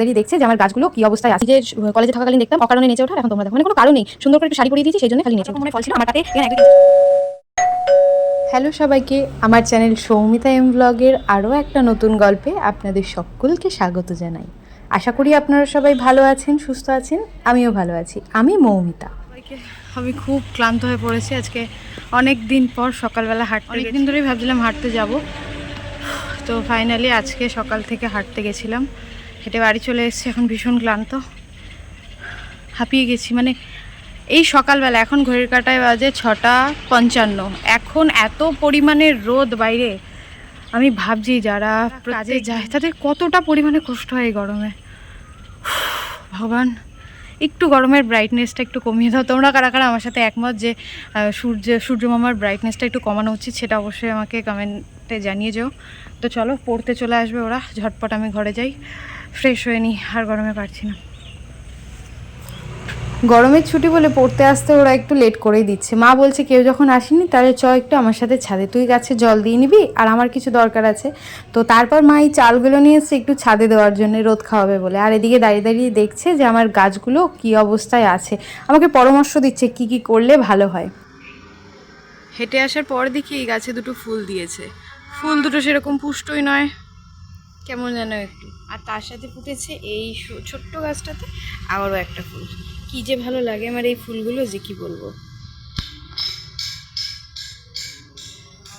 দাঁড়িয়ে দেখছে যে আমার গাছগুলো কি অবস্থায় আছে। যে কলেজে থাকাকালীন দেখতাম অকারণে নেচে ওঠা এখন তোমরা দেখো। মানে কোনো কারণ নেই। সুন্দর করে একটু শাড়ি পরিয়ে দিয়েছি সেই জন্য খালি নেচে মনে ফল ছিল আমার দুই, হ্যালো সবাইকে আমার চ্যানেল সৌমিতা এম ব্লগের আরও একটা নতুন গল্পে আপনাদের সকলকে স্বাগত জানাই। আশা করি আপনারা সবাই ভালো আছেন সুস্থ আছেন আমিও ভালো আছি। আমি মৌমিতা। আমি খুব ক্লান্ত হয়ে পড়েছি। আজকে অনেক দিন পর সকালবেলা হাঁটতে অনেক দিন ধরেই ভাবছিলাম হাঁটতে যাব। তো ফাইনালি আজকে সকাল থেকে হাঁটতে গেছিলাম। হেঁটে বাড়ি চলে এসেছি এখন ভীষণ ক্লান্ত। হাঁপিয়ে গেছি মানে এই সকালবেলা এখন ঘড়ির কাটায় বাজে ছটা পঞ্চান্ন। এখন এত পরিমাণে রোদ বাইরে আমি ভাবছি যারা কাজে যায় তাদের কতটা পরিমাণে কষ্ট হয় এই গরমে। ভগবান। একটু গরমের ব্রাইটনেসটা একটু কমিয়ে দাও। তোমরা কারা কারা আমার সাথে একমত যে সূর্য সূর্য মামার ব্রাইটনেসটা একটু কমানো উচিত সেটা অবশ্যই আমাকে কমেন্টে জানিয়ে যেও। তো চলো, পড়তে চলে আসবে ওরা। ঝটপট আমি ঘরে যাই। ফ্রেশ হয়ে নিই আর গরমে পারছি না। গরমের ছুটি বলে পড়তে আসতে ওরা একটু লেট করেই দিচ্ছে। মা বলছে, কেউ যখন আসেনি, তাহলে চ একটু আমার সাথে ছাদে। তুই গাছে জল দিয়ে নিবি আর আমার কিছু দরকার আছে। তো তারপর মা এই চালগুলো নিয়ে এসছে একটু ছাদে দেওয়ার জন্য রোদ খাওয়াবে বলে। আর এদিকে দাঁড়িয়ে দাঁড়িয়ে দেখছে যে আমার গাছগুলো কি অবস্থায় আছে। আমাকে পরামর্শ দিচ্ছে কি কি করলে ভালো হয়। হেঁটে আসার পর দেখি এই গাছে দুটো ফুল দিয়েছে। ফুল দুটো সেরকম পুষ্টই নয়। কেমন যেন একটু। আর তার সাথে ফুটেছে এই ছোট্ট গাছটাতে আবারও একটা ফুল। কি যে ভালো লাগে, আমার এই ফুলগুলো যে কি বলব?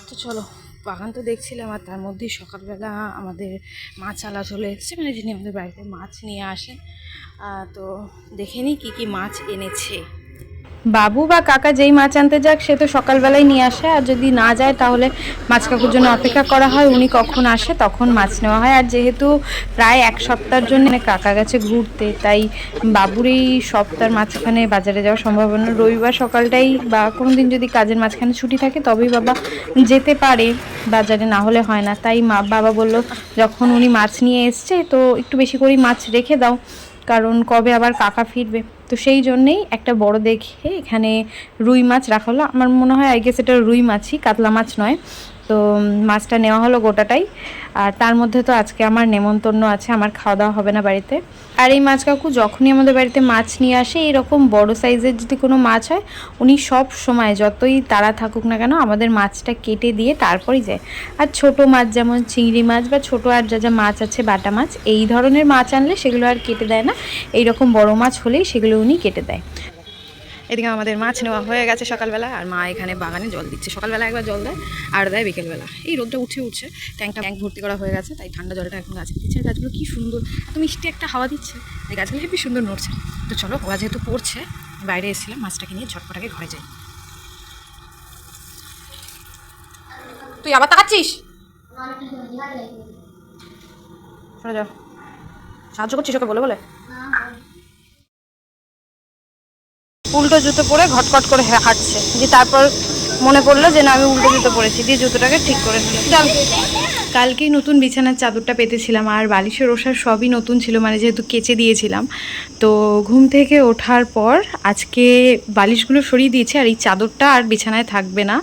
তো চলো, বাগান তো দেখছিলাম আর তার মধ্যেই সকালবেলা আমাদের মাছ আলা চলে এসছে মানে যিনি আমাদের বাড়িতে মাছ নিয়ে আসেন। তো দেখে নিই কী কী মাছ এনেছে। বাবু বা কাকা যেই মাছ আনতে যাক, সে তো সকালবেলায় নিয়ে আসে। আর যদি না যায়, তাহলে মাছ কাকুর জন্য অপেক্ষা করা হয়। উনি কখন আসে, তখন মাছ নেওয়া হয়। আর যেহেতু প্রায় এক সপ্তাহের জন্য কাকা গেছে ঘুরতে, তাই বাবুর এই সপ্তাহের মাঝখানে বাজারে যাওয়ার সম্ভাবনা। রবিবার সকালটাই বা কোনো দিন যদি কাজের মাঝখানে ছুটি থাকে, তবেই বাবা যেতে পারে। বাজারে না হলে হয় না। তাই মা, বাবা বলল, যখন উনি মাছ নিয়ে এসছে, তো একটু বেশি করেই মাছ রেখে দাও। কারণ কবে আবার কাকা ফিরবে? তো সেই জন্যেই একটা বড় দেখে এখানে রুই মাছ রাখা হলো। আমার মনে হয় আই গেস এটা রুই মাছই, কাতলা মাছ নয়। তো মাছটা নেওয়া হলো গোটাটাই। আর তার মধ্যে তো আজকে আমার নেমন্তন্ন আছে, আমার খাওয়া দাওয়া হবে না বাড়িতে। আর এই মাছ কাকু যখনই আমাদের বাড়িতে মাছ নিয়ে আসে, এরকম বড় সাইজের যদি কোনো মাছ হয়, উনি সব সময় যতই তারা থাকুক না কেন, আমাদের মাছটা কেটে দিয়ে তারপরই যায়। আর ছোট মাছ যেমন চিংড়ি মাছ বা ছোট আর যা যা মাছ আছে, বাটা মাছ, এই ধরনের মাছ আনলে সেগুলো আর কেটে দেয় না। এই রকম বড় মাছ হলেই সেগুলো উনি কেটে দেয়। এদিকে আমাদের মাছ নেওয়া হয়ে গেছে সকালবেলা, আর মা এখানে বাগানে জল দিচ্ছে। সকালবেলা একবার জল দেয়, আর দেয় বিকেলবেলা। এই রোদটা উঠে উঠছে ট্যাঙ্কটা ট্যাঙ্ক ভর্তি করা হয়ে গেছে, তাই ঠান্ডা জলটা এখন গাছে দিচ্ছে আর গাছগুলো কী সুন্দর, এত মিষ্টি একটা হাওয়া দিচ্ছে। এই গাছগুলো হেবি সুন্দর নড়ছে। তো চলো ওরা যেহেতু পড়ছে, বাইরে এসেছিলাম, মাছটাকে নিয়ে ঝটপটাকে ঘরে যাই। তুই আবার তাকাচ্ছিস? সাহায্য করছিস ওকে বলে বলে? উল্টো জুতো পরে ঘটঘট করে হাঁটছে। যে তারপর মনে পড়ল যে না, আমি উল্টো জুতো পরেছি। দিয়ে জুতোটাকে ঠিক করে দিল কালকেই নতুন বিছানার চাদরটা পেতেছিলাম আর বালিশের ওষার সবই নতুন ছিল মানে যেহেতু কেচে দিয়েছিলাম। তো ঘুম থেকে ওঠার পর আজকে বালিশগুলো সরিয়ে দিয়েছে আর এই চাদরটা আর বিছানায় থাকবে না।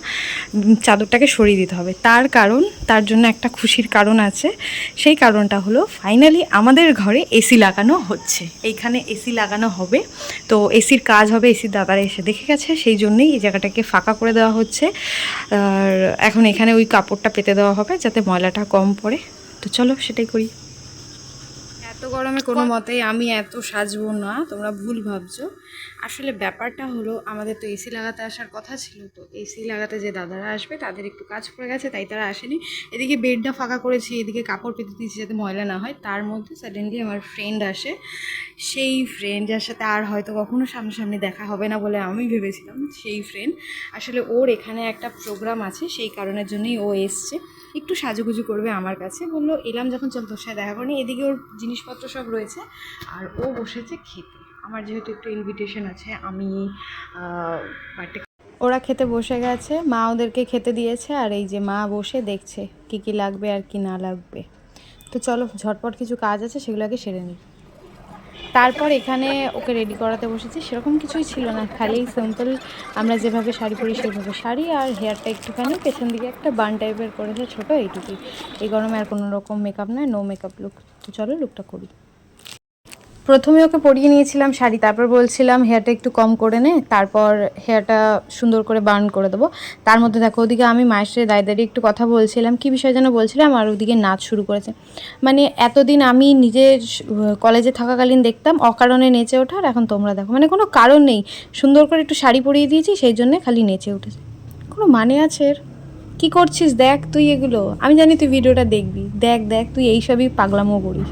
চাদরটাকে সরিয়ে দিতে হবে। তার কারণ, তার জন্য একটা খুশির কারণ আছে। সেই কারণটা হলো ফাইনালি আমাদের ঘরে এসি লাগানো হচ্ছে। এইখানে এসি লাগানো হবে। তো এসির কাজ হবে এসির দাদারা এসে দেখে গেছে। সেই জন্যই এই জায়গাটাকে ফাঁকা করে দেওয়া হচ্ছে। আর এখন এখানে ওই কাপড়টা পেতে দেওয়া হবে, যাতে ময়লাটা কম পড়ে। তো চলো সেটাই করি। এত গরমে কোনো মতেই আমি এত সাজবো না তোমরা ভুল ভাবছ। আসলে ব্যাপারটা হলো আমাদের তো এসি লাগাতে আসার কথা ছিল তো এসি লাগাতে যে দাদারা আসবে তাদের একটু কাজ পড়ে গেছে তাই তারা আসেনি। এদিকে বেডটা ফাঁকা করেছি এদিকে কাপড় পেতে দিয়েছি যাতে ময়লা না হয়। তার মধ্যে সাডেনলি আমার ফ্রেন্ড আসে। সেই ফ্রেন্ড যার সাথে আর হয়তো কখনো সামনাসামনি দেখা হবে না বলে আমি ভেবেছিলাম সেই ফ্রেন্ড আসলে ওর এখানে একটা প্রোগ্রাম আছে সেই কারণের জন্যই ও এসছে। একটু সাজুগুজু করবে আমার কাছে। বলল এলাম যখন চল তোর সাথে দেখা করিনি। এদিকে ওর জিনিসপত্র সব রয়েছে। আর ও বসেছে খেতে। আমার যেহেতু একটু ইনভিটেশন আছে, আমি ওরা খেতে বসে গেছে, মা ওদেরকে খেতে দিয়েছে, আর এই যে মা বসে দেখছে কি কি লাগবে আর কি না লাগবে। তো চলো, ঝটপট কিছু কাজ আছে, সেগুলোকে সেরে নিই। তারপর এখানে ওকে রেডি করাতে বসেছি। সেরকম কিছুই ছিল না। খালি সিম্পল আমরা যেভাবে শাড়ি পরি, সেভাবে শাড়ি আর হেয়ারটা একটুখানি পেছন দিকে একটা বান টাইপের করেছে ছোটো, এইটুকুই। এই গরমে আর কোনো রকম মেকআপ নয় নো মেকআপ লুক চলো লুকটা করি। প্রথমে ওকে পরিয়ে নিয়েছিলাম শাড়ি, তারপর বলছিলাম, হেয়ারটা একটু কম করে নে, তারপর হেয়ারটা সুন্দর করে বার্ন করে দেবো। তার মধ্যে দেখো, ওদিকে আমি মায়ের সাথে দাঁড়িয়ে দাঁড়িয়ে একটু কথা বলছিলাম, কী বিষয় যেন বলছিলাম, আর ওদিকে নাচ শুরু করেছে। মানে এতদিন আমি নিজের কলেজে থাকাকালীন দেখতাম, অকারণে নেচে ওঠার, এখন তোমরা দেখো। মানে কোনো কারণ নেই, সুন্দর করে একটু শাড়ি পরিয়ে দিয়েছি, সেই জন্যে খালি নেচে উঠেছে। কোনো মানে আছে এর? কি করছিস দেখ তুই এগুলো? আমি জানি তুই ভিডিওটা দেখবি। দেখ দেখ, তুই এইসবই পাগলামো করিস।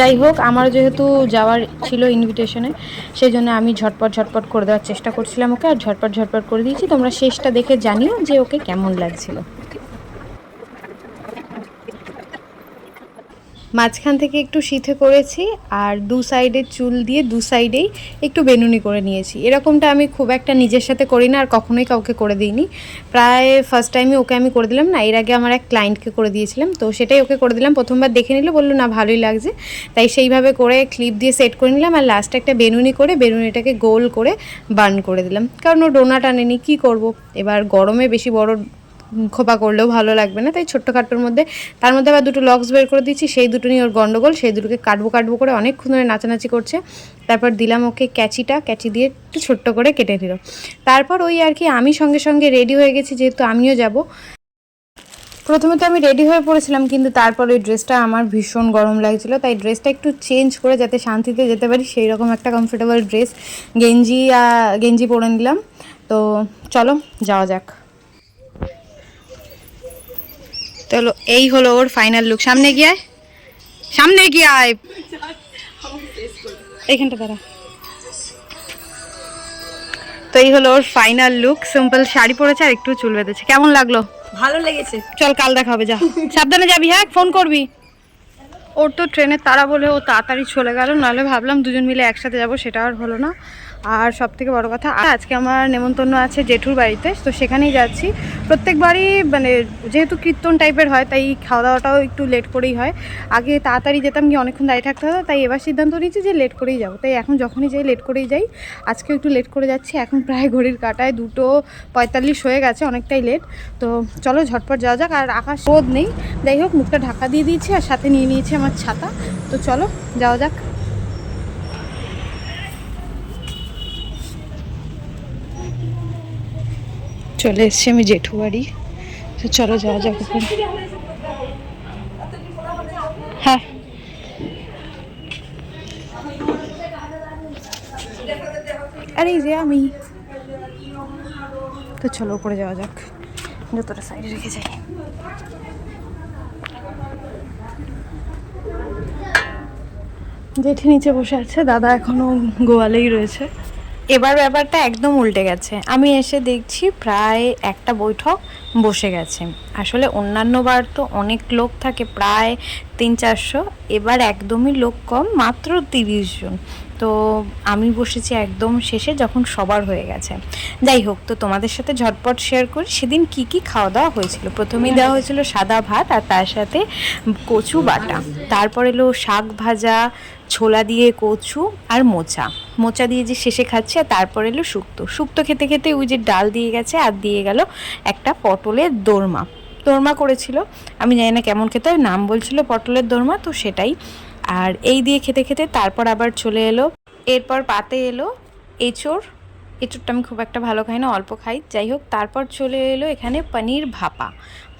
যাই হোক আমার যেহেতু যাওয়ার ছিল ইনভিটেশনে সেই জন্য আমি ঝটপট ঝটপট করে দেওয়ার চেষ্টা করছিলাম ওকে, আর ঝটপট ঝটপট করে দিয়েছি। তোমরা শেষটা দেখে জানিও যে ওকে কেমন লাগছিল। মাঝখান থেকে একটু সিথে করেছি আর দু সাইডে চুল দিয়ে দু সাইডেই একটু বেনুনি করে নিয়েছি। এরকমটা আমি খুব একটা নিজের সাথে করি না আর কখনোই কাউকে করে দিইনি। প্রায় ফার্স্ট টাইমে ওকে আমি করে দিলাম না, এর আগে আমার এক ক্লায়েন্টকে করে দিয়েছিলাম, তো সেটাই ওকে করে দিলাম। প্রথমবার দেখে নিল, বলল, না, ভালোই লাগছে। তাই সেইভাবে করে ক্লিপ দিয়ে সেট করে নিলাম আর লাস্টে একটা বেনুনি করে বেনুনিটাকে গোল করে বার্ন করে দিলাম। কারণ ও ডোনা টানেনি, কী করব? এবার গরমে বেশি বড় খোপা করলেও ভালো লাগবে না, তাই ছোট্ট খাট্টোর মধ্যে, তার মধ্যে আবার দুটো লক্স বের করে দিচ্ছি সেই দুটো নিয়ে ওর গন্ডগোল, সেই দুটোকে কাটবো কাটবো করে অনেকক্ষণ ধরে নাচানাচি করছে। তারপর দিলাম ওকে ক্যাচিটা, ক্যাচি দিয়ে একটু ছোট্ট করে কেটে দিল তারপর ওই আর কি আমি সঙ্গে সঙ্গে রেডি হয়ে গেছি, যেহেতু আমিও যাব। প্রথমে তো আমি রেডি হয়ে পড়েছিলাম, কিন্তু তারপর ওই ড্রেসটা আমার ভীষণ গরম লাগছিল, তাই ড্রেসটা একটু চেঞ্জ করে যাতে শান্তিতে যেতে পারি সেই রকম একটা কমফোর্টেবল ড্রেস গেঞ্জি গেঞ্জি পরে নিলাম। তো চলো, যাওয়া যাক। চলো এই হলো ওর ফাইনাল লুক সামনে গিয়ে। সামনে গিয়ে আয়। এইখানটা দাঁড়া। তো এই হলো ওর ফাইনাল লুক সিম্পল শাড়ি পরেছে আর একটু চুল বেঁধেছে। কেমন লাগল? ভালো লেগেছে। চল কাল দেখা হবে যা। সাবধানে যাবি হ্যাঁ? ফোন করবি। ওর তো ট্রেনের তারা বলে ও তাড়াতাড়ি চলে গেল, নাহলে ভাবলাম দুজন মিলে একসাথে যাব, সেটা আর হলো না। আর সব থেকে বড়ো কথা আজকে আমার নেমন্তন্ন আছে জেঠুর বাড়িতে, তো সেখানেই যাচ্ছি। প্রত্যেকবারই মানে যেহেতু কীর্তন টাইপের হয়, তাই খাওয়া দাওয়াটাও একটু লেট করেই হয়। আগে তাড়াতাড়ি যেতাম, গিয়ে অনেকক্ষণ দাঁড়িয়ে থাকতে হতো, তাই এবার সিদ্ধান্ত নিয়েছি যে লেট করেই যাব। তাই এখন যখনই যাই লেট করেই যাই। আজকে একটু লেট করে যাচ্ছি, এখন প্রায় ঘড়ির কাটায় দুটো পঁয়তাল্লিশ হয়ে গেছে, অনেকটাই লেট তো চলো ঝটপট যাওয়া যাক, আর আকাশ রোদ নেই। যাই হোক, মুখটা ঢাকা দিয়ে দিয়েছি, আর সাথে নিয়ে নিয়েছি আমার ছাতা। তো চলো, যাওয়া যাক। চলে এসছি আমি জেঠু বাড়ি তো চলো, যাওয়া যাক হ্যাঁ। আরে যে আমি। তো চলো, উপরে যাওয়া যাক। যতটা সাইডে রেখে যাই। জেঠি নিচে বসে আছে, দাদা এখনও গোয়ালেই রয়েছে। এবার ব্যাপারটা একদম উল্টে গেছে। আমি এসে দেখছি প্রায় একটা বৈঠক বসে গেছে। আসলে অন্যান্য বার তো অনেক লোক থাকে, প্রায় তিন চারশো। এবার একদমই লোক কম, মাত্র তিরিশ জন। তো আমি বসেছি একদম শেষে যখন সবার হয়ে গেছে। যাই হোক, তো তোমাদের সাথে ঝটপট শেয়ার করি। সেদিন কি কি খাওয়া দাওয়া হয়েছিল? প্রথমেই দেওয়া হয়েছিল সাদা ভাত আর তার সাথে কচু বাটা। তারপর এলো শাক ভাজা ছোলা দিয়ে কচু আর মোচা। মোচা দিয়ে যে শেষে খাচ্ছে আর তারপর এলো শুক্তো। শুক্তো খেতে খেতে ওই যে ডাল দিয়ে গেছে আর দিয়ে গেল একটা পটলের দোরমা। দোরমা করেছিল। আমি জানি না কেমন খেতে নাম বলছিল পটলের দোরমা, তো সেটাই। আর এই দিয়ে খেতে খেতে তারপর আবার চলে এলো। এরপর পাতে এলো এঁচোড়। এঁচোড়টা আমি খুব একটা ভালো খাই না, অল্প খাই। যাই হোক, তারপর চলে এলো এখানে পনির ভাপা।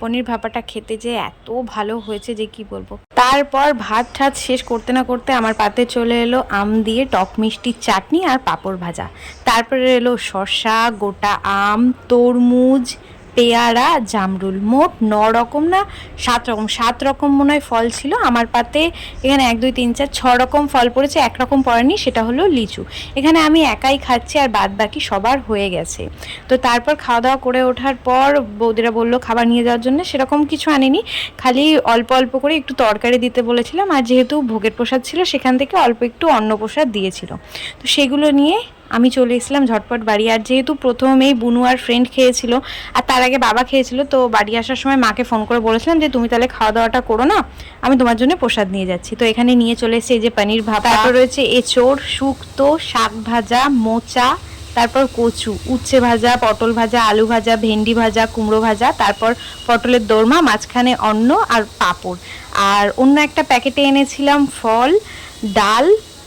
পনির ভাপাটা খেতে যে এত ভালো হয়েছে যে কি বলব। তারপর ভাত ঠাত শেষ করতে না করতে আমার পাতে চলে এলো আম দিয়ে টক মিষ্টির চাটনি আর পাঁপড় ভাজা। তারপরে এলো শসা, গোটা আম, তরমুজ পেয়ারা, জামরুল মোট ন রকম না, সাত রকম সাত রকম মনে হয় ফল ছিল। আমার পাতে এখানে এক, দুই, তিন, চার, ছ রকম ফল পড়েছে, এক রকম পড়েনি, সেটা হলো লিচু। এখানে আমি একাই খাচ্ছি আর বাদ বাকি সবার হয়ে গেছে। তো তারপর খাওয়া দাওয়া করে ওঠার পর বৌদিরা বলল খাবার নিয়ে যাওয়ার জন্য, সেরকম কিছু আনিনি। খালি অল্প অল্প করে একটু তরকারি দিতে বলেছিলাম, আর যেহেতু ভোগের প্রসাদ ছিল, সেখান থেকে অল্প একটু অন্ন প্রসাদ দিয়েছিল। তো সেগুলো নিয়ে আমি চলে এসেছিলাম ঝটপট বাড়ি। আর যেহেতু প্রথমেই বুনু আর ফ্রেন্ড খেয়েছিল আর তার আগে বাবা খেয়েছিল তো বাড়ি আসার সময় মাকে ফোন করে বলেছিলাম যে তুমি তাহলে খাওয়া দাওয়াটা করো না আমি তোমার জন্য প্রসাদ নিয়ে যাচ্ছি। তো এখানে নিয়ে চলে এসেছি এই যে পনির ভাপা তারপর রয়েছে এঁচোড় শুক্তো শাক ভাজা মোচা তারপর কচু উচ্ছে ভাজা পটল ভাজা আলু ভাজা ভেন্ডি ভাজা কুমড়ো ভাজা তারপর পটলের দোরমা মাঝখানে অন্ন আর পাঁপড়। আর অন্য একটা প্যাকেটে এনেছিলাম ফল ডাল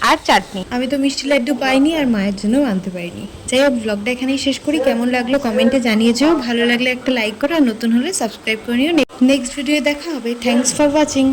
আর চাটনি। আমি তো মিষ্টি লাড্ডু পাইনি আর মায়ের জন্যও আনতে পারিনি। যাই হোক ব্লগটা এখানেই শেষ করি। কেমন লাগল কমেন্টে জানিয়ে যেও ভালো লাগলে একটা লাইক করো আর নতুন হলে সাবস্ক্রাইব করে নিও। নেক্সট ভিডিও দেখা হবে। Thanks for watching